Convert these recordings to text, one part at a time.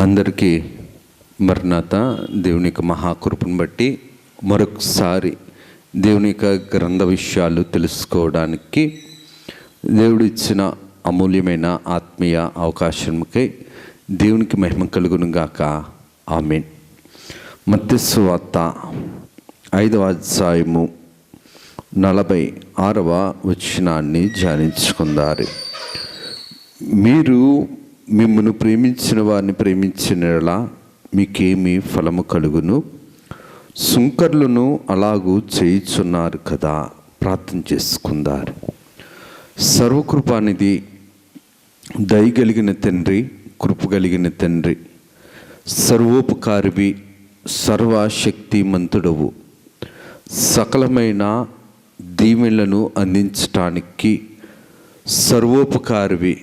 అందరికీ మరణాత దేవుని యొక్క మహాకృపను బట్టి మరొకసారి దేవుని యొక్క గ్రంథ విషయాలు తెలుసుకోవడానికి దేవుడు ఇచ్చిన అమూల్యమైన ఆత్మీయ అవకాశంకై దేవునికి మహిమ కలుగును గాక ఆమెన్ వార్త ఐదవ అధ్యాయము నలభై ఆరవ వచనాన్ని ధ్యానించుకుందారు. మీరు మిమ్మల్ని ప్రేమించిన వారిని ప్రేమించినలా మీకేమి ఫలము కలుగును? సుంకర్లను అలాగూ చేయుచున్నారు కదా ప్రార్థన చేసుకుందారు. సర్వకృపానిది దయగలిగిన తండ్రి కృప కలిగిన తండ్రి సర్వోపకారివి సర్వశక్తిమంతుడవు. సకలమైన దీవెనలను అందించటానికి సర్వోపకారివి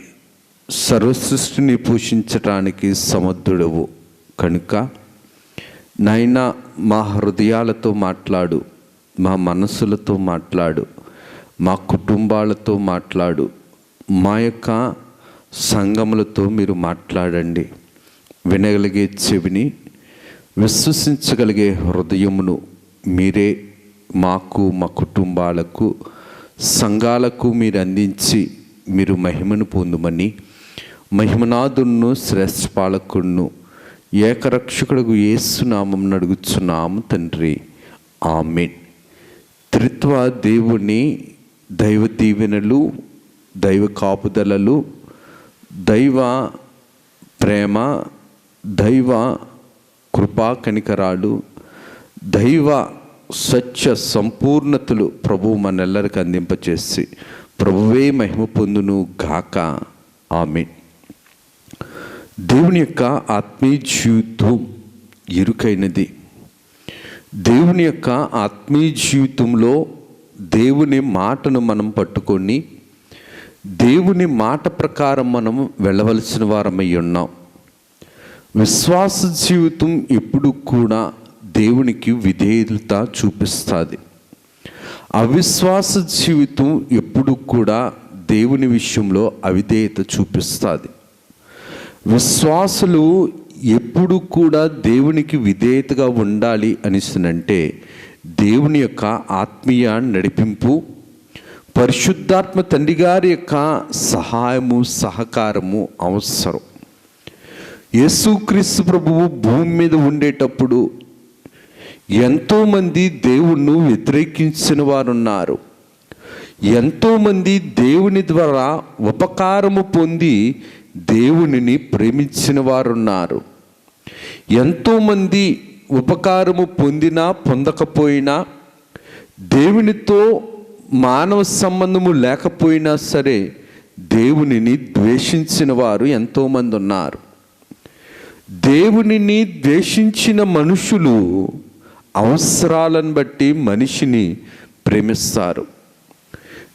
సర్వసృష్టిని పోషించటానికి సమర్థుడవు. కనుక నాయన మా హృదయాలతో మాట్లాడు మా మనసులతో మాట్లాడు మా కుటుంబాలతో మాట్లాడు మా యొక్క సంఘములతో మీరు మాట్లాడండి. వినగలిగే చెవిని విశ్వసించగలిగే హృదయమును మీరే మాకు మా కుటుంబాలకు సంఘాలకు మీరు అందించి మీరు మహిమను పొందుమని మహిమనాథును శ్రేష్ఠపాలకుడును ఏకరక్షకుడుగు ఏసునామం నడుగుచున్నాము తండ్రి. ఆమెన్. త్రిత్వ దేవుని దైవ దీవెనలు దైవ కాపుదలలు దైవ ప్రేమ దైవ కృపా కనికరాలు దైవ స్వచ్ఛ సంపూర్ణతలు ప్రభు మనెల్లరికి అందింపచేసి ప్రభువే మహిమ పొందును గాక ఆమె దేవుని యొక్క ఆత్మీయ జీవితం ఇరుకైనది. దేవుని యొక్క ఆత్మీయ జీవితంలో దేవుని మాటను మనం పట్టుకొని దేవుని మాట ప్రకారం మనం వెళ్ళవలసిన వారమై ఉన్నాం. విశ్వాస జీవితం ఎప్పుడు కూడా దేవునికి విధేయత చూపిస్తుంది. అవిశ్వాస జీవితం ఎప్పుడు కూడా దేవుని విషయంలో అవిధేయత చూపిస్తుంది. విశ్వాసులు ఎప్పుడు కూడా దేవునికి విధేయతగా ఉండాలి అనిస్తుందంటే దేవుని యొక్క ఆత్మీయ నడిపింపు పరిశుద్ధాత్మ తండ్రి గారి యొక్క సహాయము సహకారము అవసరం. యేసుక్రీస్తు ప్రభువు భూమి మీద ఉండేటప్పుడు ఎంతోమంది దేవుణ్ణి వ్యతిరేకించిన వారు ఉన్నారు ఎంతోమంది దేవుని ద్వారా ఉపకారము పొంది దేవునిని ప్రేమించిన వారున్నారు. ఎంతోమంది ఉపకారము పొందినా పొందకపోయినా దేవునితో మానవ సంబంధము లేకపోయినా సరే దేవునిని ద్వేషించిన వారు ఎంతోమంది ఉన్నారు. దేవునిని ద్వేషించిన మనుషులు అవసరాలను బట్టి మనిషిని ప్రేమిస్తారు.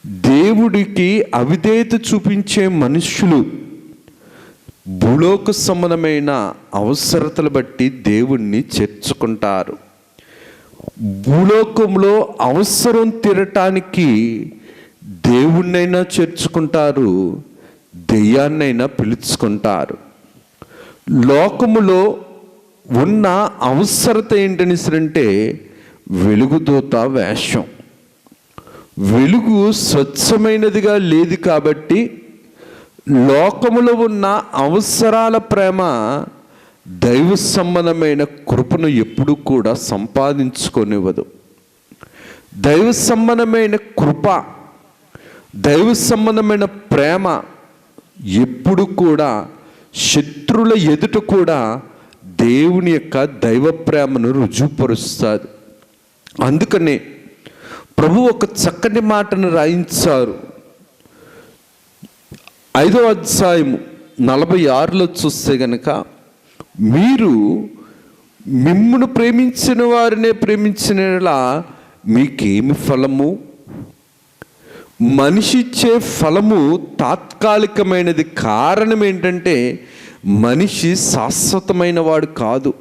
దేవుడికి అవిధేయత చూపించే మనుషులు భూలోక సంబంధమైన అవసరతలు బట్టి దేవుణ్ణి చేర్చుకుంటారు. భూలోకంలో అవసరం తీరటానికి దేవుణ్ణైనా చేర్చుకుంటారు దెయ్యాన్నైనా పిలుచుకుంటారు. లోకములో ఉన్న అవసరత ఏంటని అంటే వెలుగుదూత వేషం. వెలుగు స్వచ్ఛమైనదిగా లేదు కాబట్టి లోకములో ఉన్న అవసరాల ప్రేమ దైవ సంబంధమైన కృపను ఎప్పుడు కూడా సంపాదించుకొనివ్వదు. దైవ సంబంధమైన కృప దైవ సంబంధమైన ప్రేమ ఎప్పుడు కూడా శత్రుల ఎదుట కూడా దేవుని యొక్క దైవ ప్రేమను రుజువుపరుస్తుంది. అందుకనే ప్రభు ఒక చక్కని మాటను రాయించారు. ఐదో అధ్యాయం నలభై ఆరులో చూస్తే గనక మీరు మిమ్మును ప్రేమించిన వారినే ప్రేమించినలా మీకేమి ఫలము? మనిషి ఇచ్చే ఫలము తాత్కాలికమైనది కారణం ఏంటంటే మనిషి శాశ్వతమైన వాడు కాదు.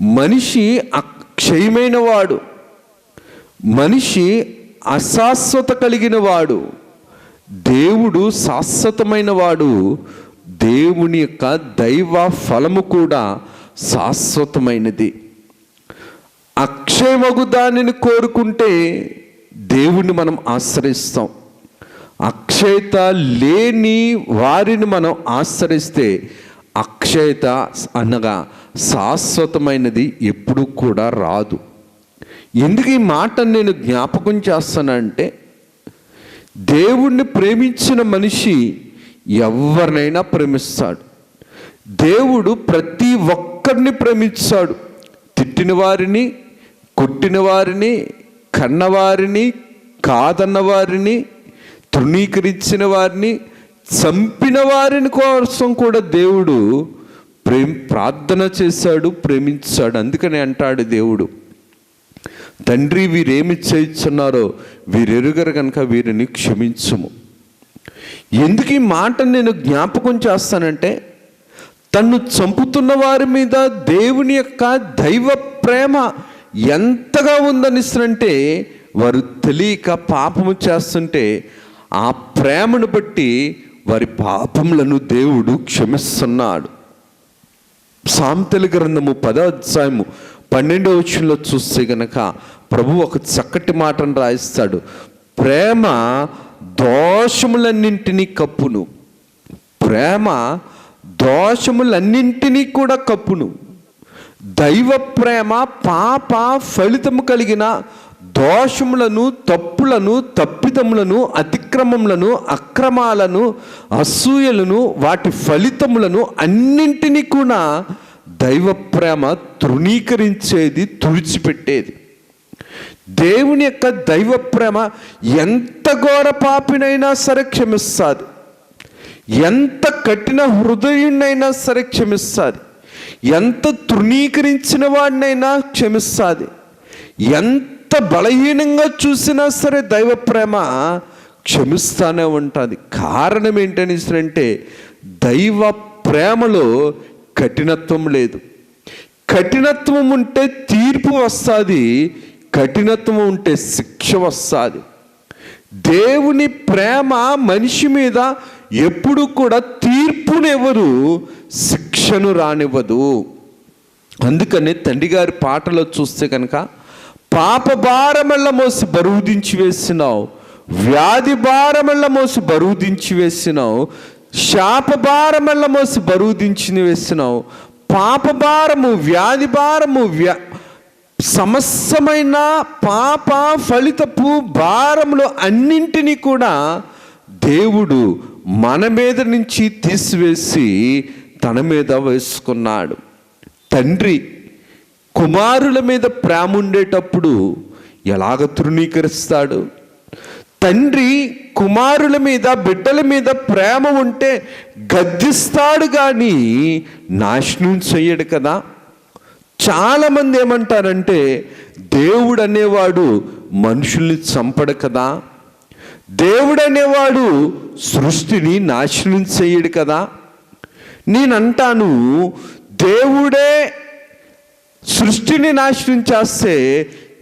మనిషి అక్షయమైన వాడు. మనిషి అశాశ్వత కలిగిన వాడు. దేవుడు శాశ్వతమైన వాడు. దేవుని యొక్క దైవ ఫలము కూడా శాశ్వతమైనది. అక్షయమగు దానిని కోరుకుంటే దేవుణ్ణి మనం ఆశ్రయిస్తాం. అక్షయత లేని వారిని మనం ఆశ్రయిస్తే అక్షయత అనగా శాశ్వతమైనది ఎప్పుడు కూడా రాదు. ఎందుకు ఈ మాట నేను జ్ఞాపకం చేస్తానంటే దేవుణ్ణి ప్రేమించిన మనిషి ఎవరినైనా ప్రేమిస్తాడు. దేవుడు ప్రతి ఒక్కరిని ప్రేమించాడు. తిట్టిన వారిని కొట్టిన వారిని కన్నవారిని కాదన్న వారిని తృణీకరించిన వారిని చంపిన వారిని కోసం కూడా దేవుడు ప్రేమ ప్రార్థన చేశాడు ప్రేమించాడు. అందుకని అంటాడు దేవుడు. తండ్రి వీరేమి చేయించున్నారో వీరెరుగరు కనుక వీరిని క్షమించుము. ఎందుకు ఈ మాట నేను జ్ఞాపకం చేస్తానంటే తన్ను చంపుతున్న వారి మీద దేవుని యొక్క దైవ ప్రేమ ఎంతగా ఉందనిస్తుంటే వారు తెలియక పాపము చేస్తుంటే ఆ ప్రేమను బట్టి వారి పాపములను దేవుడు క్షమిస్తున్నాడు. సాంతలి గ్రంథము పదో అధ్యాయము పన్నెండవ వచ్చంలో చూస్తే గనక ప్రభు ఒక చక్కటి మాటను రాయిస్తాడు. ప్రేమ దోషములన్నింటినీ కప్పును. ప్రేమ దోషములన్నింటినీ కూడా కప్పును. దైవ ప్రేమ పాప ఫలితము కలిగిన దోషములను తప్పులను తప్పిదములను అతిక్రమములను అక్రమాలను అసూయలను వాటి ఫలితములను అన్నింటినీ కూడా దైవ ప్రేమ తృణీకరించేది తుడిచిపెట్టేది. దేవుని యొక్క దైవ ప్రేమ ఎంత ఘోర పాపినైనా సరే క్షమిస్తుంది. ఎంత కఠిన హృదయునైనా సరే క్షమిస్తుంది. ఎంత తృణీకరించిన వాడినైనా క్షమిస్తుంది. ఎంత బలహీనంగా చూసినా సరే దైవ ప్రేమ క్షమిస్తానే ఉంటుంది. కారణం ఏంటని అంటే దైవ ప్రేమలో కఠినత్వం లేదు. కఠినత్వం ఉంటే తీర్పు వస్తుంది కఠినత్వం ఉంటే శిక్ష వస్తుంది. దేవుని ప్రేమ మనిషి మీద ఎప్పుడు కూడా తీర్పునివ్వదు శిక్షను రానివ్వదు. అందుకని తండ్రి గారి పాటలో చూస్తే కనుక పాప భారమెల్ల మోసి బరువు దించి వేసినావు వ్యాధి భారమల్ల మోసి బరువు దించి వేసినావు శాపభారమల్ల మోసి బరువు దించి వేస్తున్నావు. పాపభారము వ్యాధి భారము వ్యా సమస్తమైన పాప ఫలితపు భారములు అన్నింటినీ కూడా దేవుడు మన మీద నుంచి తీసివేసి తన మీద వేసుకున్నాడు. తండ్రి కుమారుల మీద ప్రేమ ఉండేటప్పుడు ఎలాగ తృణీకరిస్తాడు? తండ్రి కుమారుల మీద బిడ్డల మీద ప్రేమ ఉంటే గద్దిస్తాడు కానీ నాశనం చెయ్యడు కదా. చాలామంది ఏమంటారంటే దేవుడు అనేవాడు మనుషుల్ని చంపడు కదా. దేవుడు అనేవాడు సృష్టిని నాశనం చేయడు కదా. నేనంటాను దేవుడే సృష్టిని నాశనం చేస్తే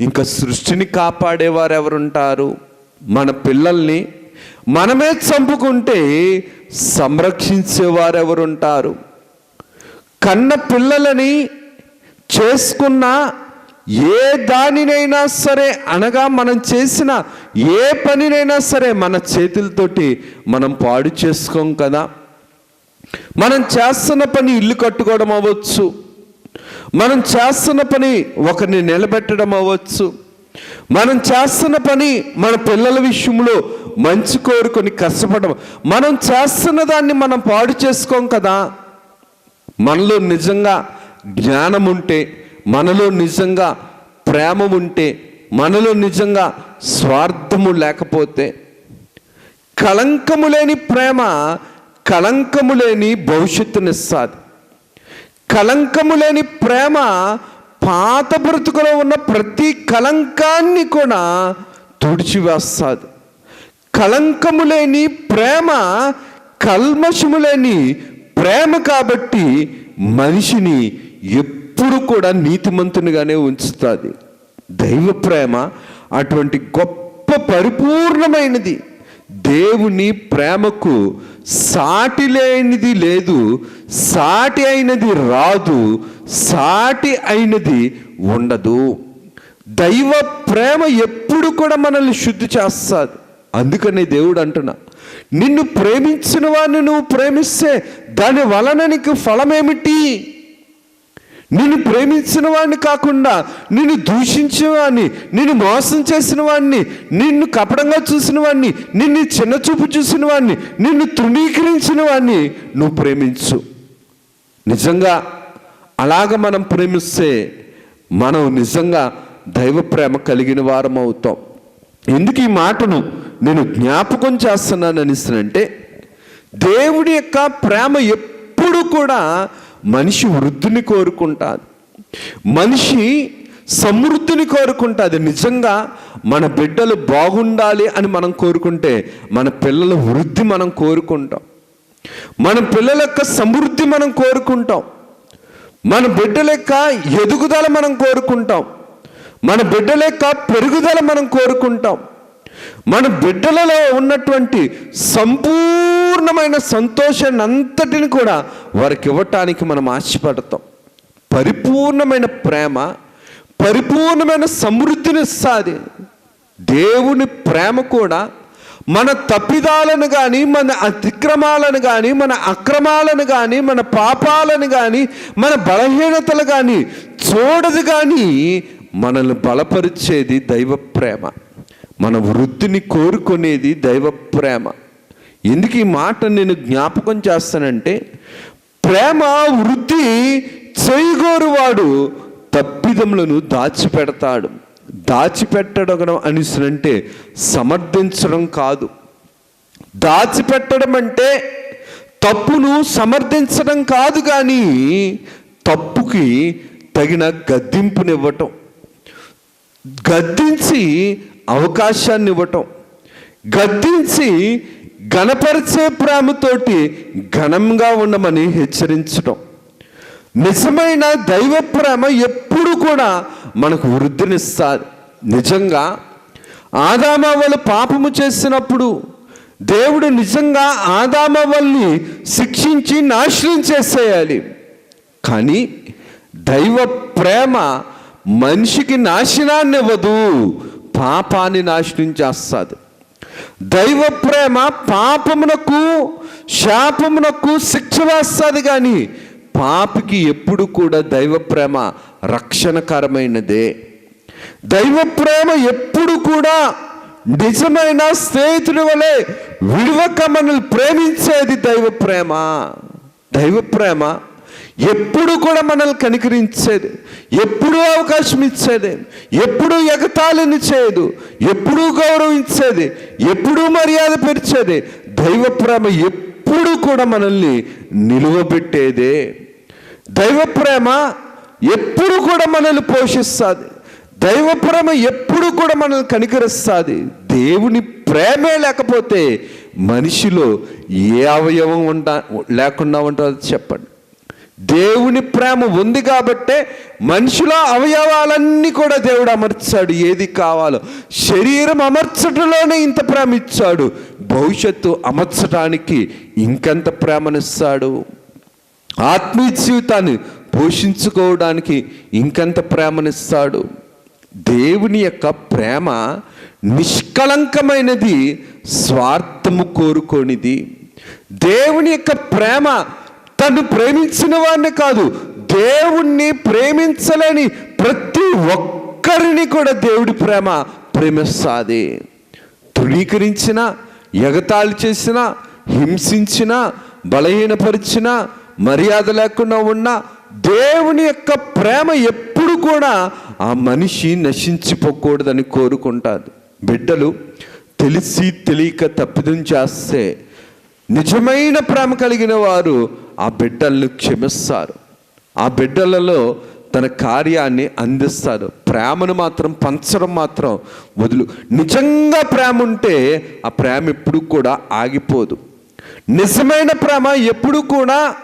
ఇంకా సృష్టిని కాపాడేవారు ఎవరుంటారు మన పిల్లల్ని మనమే చంపుకుంటే సంరక్షించేవారు ఎవరుంటారు కన్న పిల్లలని చేసుకున్న ఏ దానినైనా సరే అనగా మనం చేసిన ఏ పనినైనా సరే మన చేతులతోటి మనం పాడు చేసుకోం కదా? మనం చేస్తున్న పని ఇల్లు కట్టుకోవడం అవ్వచ్చు. మనం చేస్తున్న పని ఒకరిని నిలబెట్టడం అవ్వచ్చు. మనం చేస్తున్న పని మన పిల్లల విషయంలో మంచి కోరుకొని కష్టపడడం. మనం చేస్తున్న దాన్ని మనం పాడు చేసుకోం కదా. మనలో నిజంగా జ్ఞానం ఉంటే మనలో నిజంగా ప్రేమ ఉంటే మనలో నిజంగా స్వార్థము లేకపోతే కళంకము లేని ప్రేమ కళంకము లేని భవిష్యత్తునిస్తుంది కళంకము లేని ప్రేమ పాత బ్రతుకులో ఉన్న ప్రతి కళంకాన్ని కూడా తుడిచివేస్తుంది. కళంకము లేని ప్రేమ కల్మషము లేని ప్రేమ కాబట్టి మనిషిని ఎప్పుడు కూడా నీతిమంతునిగానే ఉంచుతుంది. దైవ ప్రేమ అటువంటి గొప్ప పరిపూర్ణమైనది. దేవుని ప్రేమకు సాటి లేనిది లేదు సాటి అయినది రాదు సాటి అయినది ఉండదు. దైవ ప్రేమ ఎప్పుడు కూడా మనల్ని శుద్ధి చేస్తుంది. అందుకనే దేవుడు అంటున్నా నిన్ను ప్రేమించిన వాడిని నువ్వు ప్రేమిస్తే దాని వలన నీకు ఫలమేమిటి? నిన్ను ప్రేమించిన వాడిని కాకుండా నిన్ను దూషించిన వాడిని నిన్ను మోసం చేసిన వాడిని నిన్ను కపడంగా చూసిన వాడిని నిన్ను చిన్న చూపు చూసిన వాడిని నిన్ను తృణీకరించిన వాడిని నువ్వు ప్రేమించు. నిజంగా అలాగ మనం ప్రేమిస్తే మనం నిజంగా దైవ ప్రేమ కలిగిన వారం అవుతాం. ఎందుకు ఈ మాటను నేను జ్ఞాపకం చేస్తున్నాను అనిస్తానంటే దేవుడి యొక్క ప్రేమ ఎప్పుడు కూడా మనిషి వృద్ధిని కోరుకుంటుంది. మనిషి సమృద్ధిని కోరుకుంటుంది. నిజంగా మన బిడ్డలు బాగుండాలి అని మనం కోరుకుంటే మన పిల్లల వృద్ధి మనం కోరుకుంటాం. మన పిల్లల యొక్క సమృద్ధి మనం కోరుకుంటాం. మన బిడ్డల యొక్క ఎదుగుదల మనం కోరుకుంటాం. మన బిడ్డల యొక్క పెరుగుదల మనం కోరుకుంటాం. మన బిడ్డలలో ఉన్నటువంటి సంపూర్ణమైన సంతోషాన్ని అంతటిని కూడా వారికి ఇవ్వటానికి మనం ఆశపడతాం. పరిపూర్ణమైన ప్రేమ పరిపూర్ణమైన సమృద్ధిని ఇస్తుంది దేవుని ప్రేమ కూడా మన తప్పిదాలను కానీ మన అతిక్రమాలను కానీ మన అక్రమాలను కానీ మన పాపాలను కానీ మన బలహీనతలు కానీ చూడదు కానీ మనల్ని బలపరిచేది దైవ ప్రేమ. మన వృద్ధిని కోరుకునేది దైవ ప్రేమ. ఎందుకు ఈ మాట నేను జ్ఞాపకం చేస్తానంటే ప్రేమ వృద్ధి చేయగోరువాడు తప్పిదములను దాచిపెడతాడు. దాచిపెట్టడం అనిసరంటే సమర్థించడం కాదు. దాచిపెట్టడం అంటే తప్పును సమర్థించడం కాదు కానీ తప్పుకి తగిన గద్దింపునివ్వటం. గద్దించి అవకాశాన్ని ఇవ్వటం. గద్దించి గణపరిచే ప్రేమతోటి ఘనంగా ఉండమని హెచ్చరించటం. నిజమైన దైవ ప్రేమ ఎప్పుడు కూడా మనకు వృద్ధినిస్తుంది నిజంగా ఆదామవలు పాపము చేసినప్పుడు దేవుడు నిజంగా ఆదామవల్ని శిక్షించి నాశనం చేసేయాలి. కానీ దైవ ప్రేమ మనిషికి నాశనాన్ని ఇవ్వదు పాపాన్ని నాశనం చేస్తుంది దైవ ప్రేమ పాపమునకు శాపమునకు శిక్ష వేస్తుంది కానీ పాపికి ఎప్పుడు కూడా దైవ ప్రేమ రక్షణకరమైనదే. దైవ ప్రేమ ఎప్పుడు కూడా నిజమైన స్నేహితుడి వలె విడవక మనల్ని ప్రేమించేది దైవ ప్రేమ. దైవ ప్రేమ ఎప్పుడు కూడా మనల్ని కనికరించేది ఎప్పుడూ అవకాశం ఇచ్చేది ఎప్పుడూ ఎగతాళిని చేయదు ఎప్పుడూ గౌరవించేది ఎప్పుడూ మర్యాద పెరిచేది దైవ ప్రేమ ఎప్పుడు కూడా మనల్ని నిలువబెట్టేదే. దైవ ప్రేమ ఎప్పుడు కూడా మనల్ని పోషిస్తుంది దైవ ప్రేమ ఎప్పుడు కూడా మనల్ని కనికరిస్తుంది. దేవుని ప్రేమే లేకపోతే మనిషిలో ఏ అవయవం ఉండ లేకుండా ఉంటుందో చెప్పండి. దేవుని ప్రేమ ఉంది కాబట్టే మనిషిలో అవయవాలన్నీ కూడా దేవుడు అమర్చాడు. ఏది కావాలో శరీరం అమర్చటంలోనే ఇంత ప్రేమ ఇచ్చాడు. భవిష్యత్తు అమర్చడానికి ఇంకెంత ప్రేమనిస్తాడు? ఆత్మీయ జీవితాన్ని పోషించుకోవడానికి ఇంకెంత ప్రేమనిస్తాడు? దేవుని యొక్క ప్రేమ నిష్కలంకమైనది స్వార్థము కోరుకోనిది. దేవుని యొక్క ప్రేమ తను ప్రేమించిన వాడిని కాదు దేవుణ్ణి ప్రేమించలేని ప్రతి ఒక్కరిని కూడా దేవుడి ప్రేమ ప్రేమిస్తుంది. తృణీకరించిన ఎగతాళి చేసిన హింసించిన బలహీనపరిచిన మర్యాద లేకుండా ఉన్న దేవుని యొక్క ప్రేమ ఎప్పుడు కూడా ఆ మనిషి నశించిపోకూడదని కోరుకుంటారు బిడ్డలు తెలిసి తెలియక తప్పిదం చేస్తే నిజమైన ప్రేమ కలిగిన వారు ఆ బిడ్డలను క్షమిస్తారు. ఆ బిడ్డలలో తన కార్యాన్ని అందిస్తారు. ప్రేమను మాత్రం పంచడం మాత్రం వదులు. నిజంగా ప్రేమ ఉంటే ఆ ప్రేమ ఎప్పుడు కూడా ఆగిపోదు. నిజమైన ప్రేమ ఎప్పుడు కూడా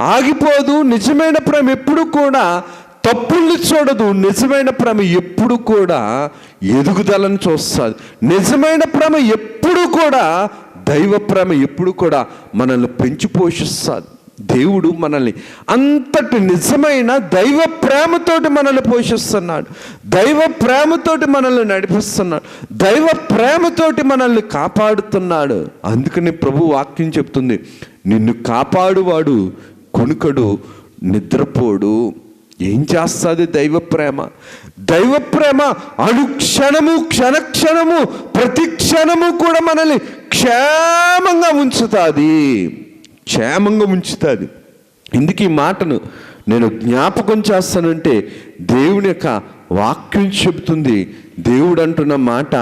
ఆగిపోదు. నిజమైన ప్రేమ ఎప్పుడు కూడా తప్పుల్ని చూడదు. నిజమైన ప్రేమ ఎప్పుడు కూడా ఎదుగుదలను చూస్తుంది. నిజమైన ప్రేమ ఎప్పుడు కూడా దైవ ప్రేమ ఎప్పుడు కూడా మనల్ని పెంచి పోషిస్తుంది. దేవుడు మనల్ని అంతటి నిజమైన దైవ ప్రేమతోటి మనల్ని పోషిస్తున్నాడు. దైవ ప్రేమతోటి మనల్ని నడిపిస్తున్నాడు. దైవ ప్రేమతోటి మనల్ని కాపాడుతున్నాడు. అందుకని ప్రభు వాక్యం చెప్తుంది నిన్ను కాపాడువాడు కునుకడు నిద్రపోడు. ఏం చేస్తుంది దైవ ప్రేమ? దైవ ప్రేమ అనుక్షణము క్షణక్షణము ప్రతి క్షణము కూడా మనల్ని క్షేమంగా ఉంచుతుంది. క్షేమంగా ఉంచుతుంది. ఇందుకు ఈ మాటను నేను జ్ఞాపకం చేస్తానంటే దేవుని యొక్క వాక్యం చెబుతుంది. దేవుడు అంటున్న మాట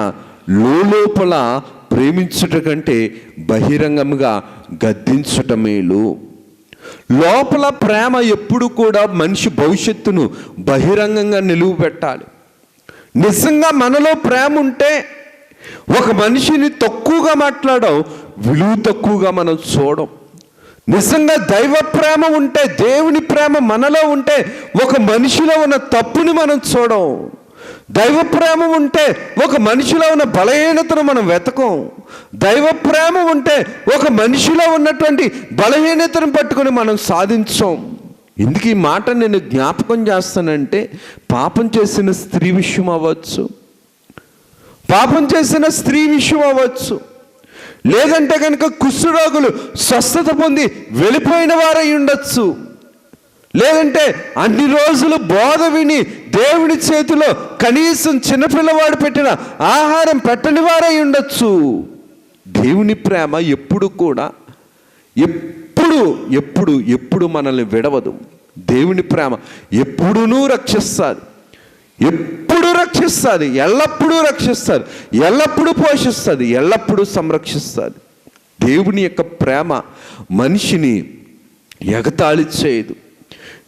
లోపల ప్రేమించుట కంటే బహిరంగముగా గద్దించుట మేలు లోపల ప్రేమ ఎప్పుడు కూడా మనిషి భవిష్యత్తును బహిరంగంగా నిలువ పెట్టాలి. నిజంగా మనలో ప్రేమ ఉంటే ఒక మనిషిని తక్కువగా మాట్లాడడం విలువ తక్కువగా మనం చూడం. నిజంగా దైవ ప్రేమ ఉంటే దేవుని ప్రేమ మనలో ఉంటే ఒక మనిషిలో ఉన్న తప్పుని మనం చూడం. దైవ ప్రేమ ఉంటే ఒక మనిషిలో ఉన్న బలహీనతను మనం వెతకం. దైవ ప్రేమ ఉంటే ఒక మనిషిలో ఉన్నటువంటి బలహీనతను పట్టుకొని మనం సాధించం. ఎందుకు ఈ మాట నేను జ్ఞాపకం చేస్తానంటే పాపం చేసిన స్త్రీ విషయం అవ్వచ్చు. పాపం చేసిన స్త్రీ విషయం అవ్వచ్చు. లేదంటే కనుక కుష్ఠరోగులు స్వస్థత పొంది వెళ్ళిపోయిన వారై ఉండొచ్చు. లేదంటే అన్ని రోజులు బోధ విని దేవుని చేతిలో కనీసం చిన్నపిల్లవాడు పెట్టిన ఆహారం పెట్టని వారై ఉండొచ్చు. దేవుని ప్రేమ ఎప్పుడు కూడా ఎప్పుడు ఎప్పుడు ఎప్పుడు మనల్ని విడవదు. దేవుని ప్రేమ ఎప్పుడునూ రక్షిస్తారు ఎప్పుడు రక్షిస్తుంది? ఎల్లప్పుడూ రక్షిస్తుంది. ఎల్లప్పుడూ పోషిస్తుంది. ఎల్లప్పుడూ సంరక్షిస్తుంది. దేవుని యొక్క ప్రేమ మనిషిని ఎగతాళి చేయదు.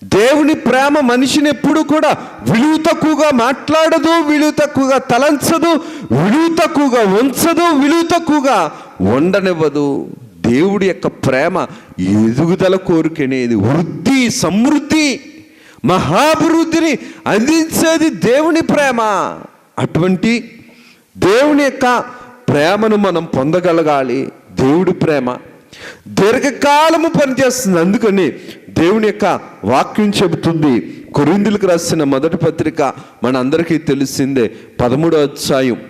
దేవుని ప్రేమ మనిషిని ఎప్పుడు కూడా విలువ తక్కువగా మాట్లాడదు విలువ తక్కువగా తలంచదు విలువ తక్కువగా ఉంచదు విలువ తక్కువగా ఉండనివ్వదు. దేవుడి యొక్క ప్రేమ ఎదుగుదల కోరికనేది వృద్ధి సమృద్ధి. మహాభివృద్ధిని అందించేది దేవుని ప్రేమ. అటువంటి దేవుని యొక్క ప్రేమను మనం పొందగలగాలి. దేవుడి ప్రేమ. దీర్ఘకాలము పనిచేస్తుంది. అందుకని దేవుని యొక్క వాక్యం చెబుతుంది. కొరిందులకు రాసిన మొదటి పత్రిక మన అందరికీ తెలిసిందే. పదమూడో అధ్యాయం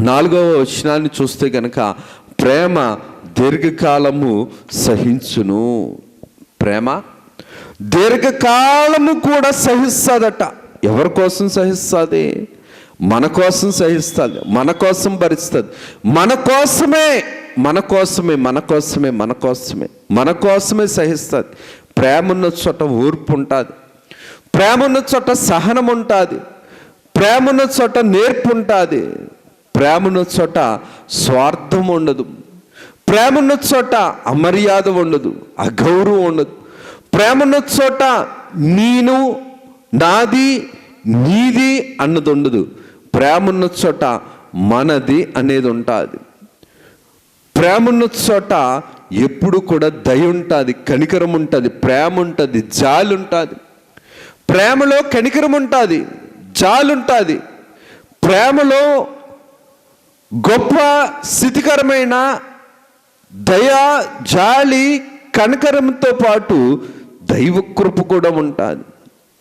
నాలుగవ వచనాన్ని చూస్తే గనక ప్రేమ దీర్ఘకాలము సహించును. ప్రేమ దీర్ఘకాలము కూడా సహిస్తుందట. ఎవరి కోసం సహిస్తుంది? మన కోసం సహిస్తుంది. మన కోసం భరిస్తుంది. మన కోసమే మన కోసమే మన కోసమే మన కోసమే మన కోసమే సహిస్తుంది. ప్రేమ ఉన్న చోట ఊర్పు ఉంటుంది ప్రేమ ఉన్న చోట సహనం ఉంటుంది ప్రేమ ఉన్న చోట నేర్పు ఉంటుంది ప్రేమ ఉన్న చోట స్వార్థం ఉండదు ప్రేమ ఉన్న చోట అమర్యాద ఉండదు అగౌరవం ఉండదు ప్రేమను చోట నేను నాది నీది అన్నది ఉండదు. ప్రేమ ఉన్న చోట మనది అనేది ఉంటుంది. ప్రేమన్న చోట ఎప్పుడు కూడా దయ ఉంటుంది కనికరం ఉంటుంది ప్రేమ ఉంటుంది జాలి ఉంటుంది. ప్రేమలో కనికరం ఉంటుంది జాలి ఉంటుంది. ప్రేమలో గొప్ప స్థితికరమైన దయ జాలి కనకరంతో పాటు దైవ కృప కూడా ఉంటుంది.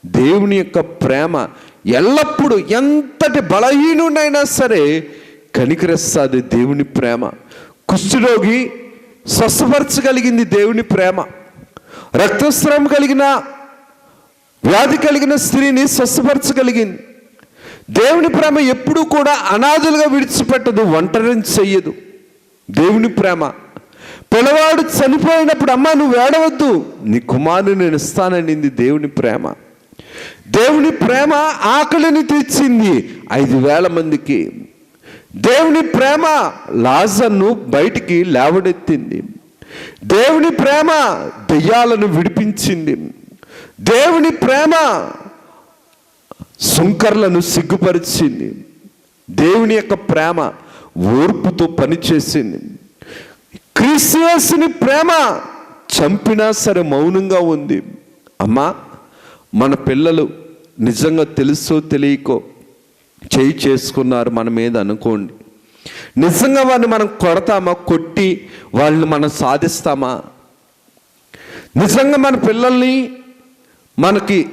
దేవుని యొక్క ప్రేమ ఎల్లప్పుడూ ఎంతటి బలహీనుడైనా సరే కనికరిస్తుంది దేవుని ప్రేమ. కుష్ఠరోగి స్వస్థపరచగలిగింది దేవుని ప్రేమ. రక్తస్రావం కలిగిన వ్యాధి కలిగిన స్త్రీని స్వస్థపరచగలిగింది. దేవుని ప్రేమ ఎప్పుడూ కూడా అనాథులుగా విడిచిపెట్టదు ఒంటరిని చెయ్యదు. దేవుని ప్రేమ పిల్లవాడు చనిపోయినప్పుడు అమ్మ నువ్వు ఏడవద్దు. నీ కుమారుని నేను ఇస్తాననింది దేవుని ప్రేమ. దేవుని ప్రేమ ఆకలిని తీర్చింది ఐదు వేల మందికి. దేవుని ప్రేమ లాజర్ను బయటికి లేవడెత్తింది దేవుని ప్రేమ దెయ్యాలను విడిపించింది. దేవుని ప్రేమ సుంకర్లను సిగ్గుపరిచింది. దేవుని యొక్క ప్రేమ ఓర్పుతో పనిచేసింది. క్రిస్టియస్ని ప్రేమ చంపినా సరే మౌనంగా ఉంది. అమ్మా మన పిల్లలు నిజంగా తెలుసో తెలియకో చేయి చేసుకున్నారు మన మీద అనుకోండి. నిజంగా వారిని మనం కొడతామా కొట్టి వాళ్ళని మనం సాధిస్తామా? నిజంగా మన పిల్లల్ని మనకి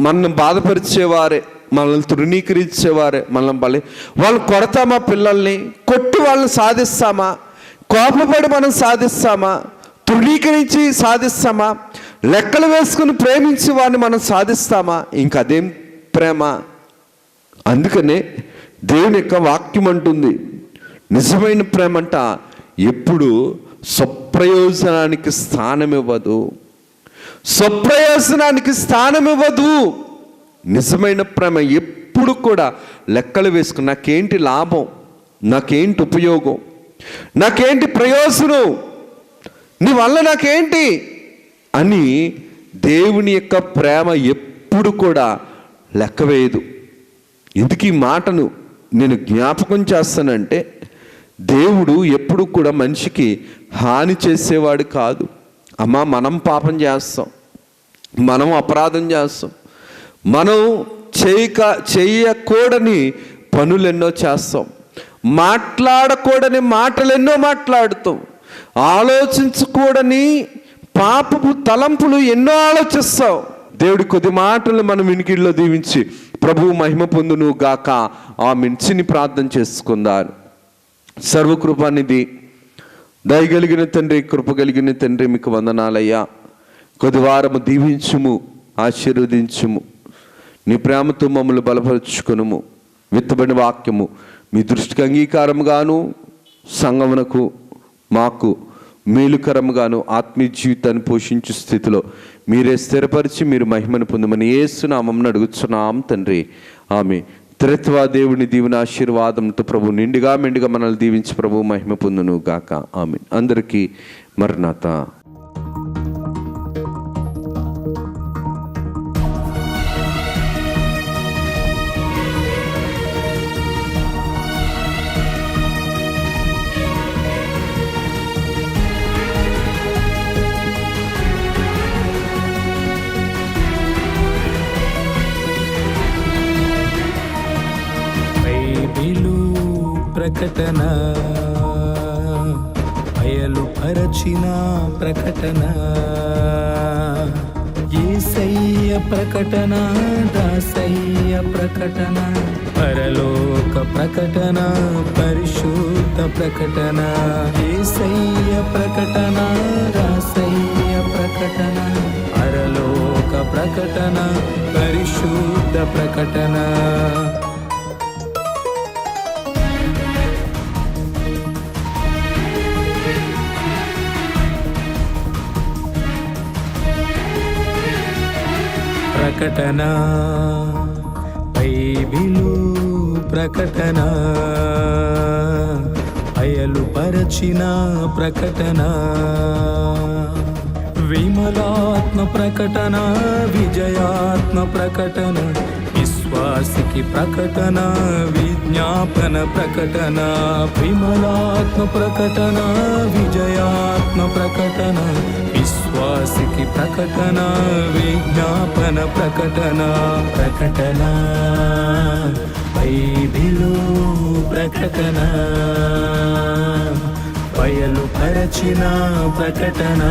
మనల్ని బాధపరిచేవారే మనల్ని తృణీకరించేవారే మనల్ని బలి వాళ్ళు కొడతామా పిల్లల్ని? కొట్టి వాళ్ళని సాధిస్తామా? కోపపడి మనం సాధిస్తామా? తృణీకరించి సాధిస్తామా? లెక్కలు వేసుకుని ప్రేమించి వారిని మనం సాధిస్తామా? ఇంక అదేం ప్రేమ? అందుకనే దేవుని యొక్క వాక్యం అంటుంది. నిజమైన ప్రేమ అంట ఎప్పుడు స్వప్రయోజనానికి స్థానం ఇవ్వదు. స్వప్రయోజనానికి స్థానం ఇవ్వదు. నిజమైన ప్రేమ ఎప్పుడు కూడా లెక్కలు వేసుకుని నాకేంటి లాభం? నాకేంటి ఉపయోగం? నాకేంటి ప్రయోజనం? నీ వల్ల నాకేంటి? అని దేవుని యొక్క ప్రేమ ఎప్పుడు కూడా లెక్కవేయదు ఎందుకు ఈ మాటను నేను జ్ఞాపకం చేస్తానంటే దేవుడు ఎప్పుడు కూడా మనిషికి హాని చేసేవాడు కాదు. అమ్మ మనం పాపం చేస్తాం. మనం అపరాధం చేస్తాం. మనం చేయక చేయకూడని పనులెన్నో చేస్తాం. మాట్లాడకూడని మాటలు ఎన్నో మాట్లాడుతాం ఆలోచించకూడని పాపపు తలంపులు ఎన్నో ఆలోచిస్తావు. దేవుడి కొద్ది మాటలు మనం వినికిడిలో దీవించి ప్రభు మహిమ పొందును గాక. ఆ మించిని ప్రార్థన చేసుకుందారు సర్వకృపానిధి దయగలిగిన తండ్రి కృప కలిగిన తండ్రి మీకు వందనాలయ్యా. కొద్ది వారము దీవించుము ఆశీర్వదించుము. నీ ప్రేమతో మమ్మల్ని బలపరుచుకునుము. విత్తబడిన వాక్యము మీ దృష్టికి అంగీకారంగాను సంగమునకు మాకు మేలుకరముగాను ఆత్మీయ జీవితాన్ని పోషించు స్థితిలో మీరే స్థిరపరిచి మీరు మహిమను పొందమని ఏసునామం అడుగుతున్నాం తండ్రి. ఆమె త్రిత్వా దేవుని దీవెన ఆశీర్వాదంతో ప్రభు నిండుగా మెండుగా మనల్ని దీవించి ప్రభు మహిమ పొందును గాక ఆమె అందరికీ మరణాత ప్రకటన. అయలు పరచిన ప్రకటన. ఏసయ్య ప్రకటన దాసయ్య ప్రకటన. పరలోక ప్రకటన పరిశుద్ధ ప్రకటన. ఏసయ్య ప్రకటన దాసయ్య ప్రకటన. పరలోక ప్రకటన పరిశుద్ధ ప్రకటన. ప్రకటన? బైబిలు ప్రకటన? అయలు పరచిన ప్రకటన? విమలాత్మ ప్రకటన విజయాత్మ ప్రకటన విశ్వాసికి ప్రకటన విజ్ఞాపన ప్రకటన విమలాత్మ ప్రకటన విజయాత్మ ప్రకటన విశ్వ విశ్వాసికి ప్రకటన విజ్ఞాపన ప్రకటన ప్రకటన. బైబిలు ప్రకటన. బయలు పరచిన ప్రకటన.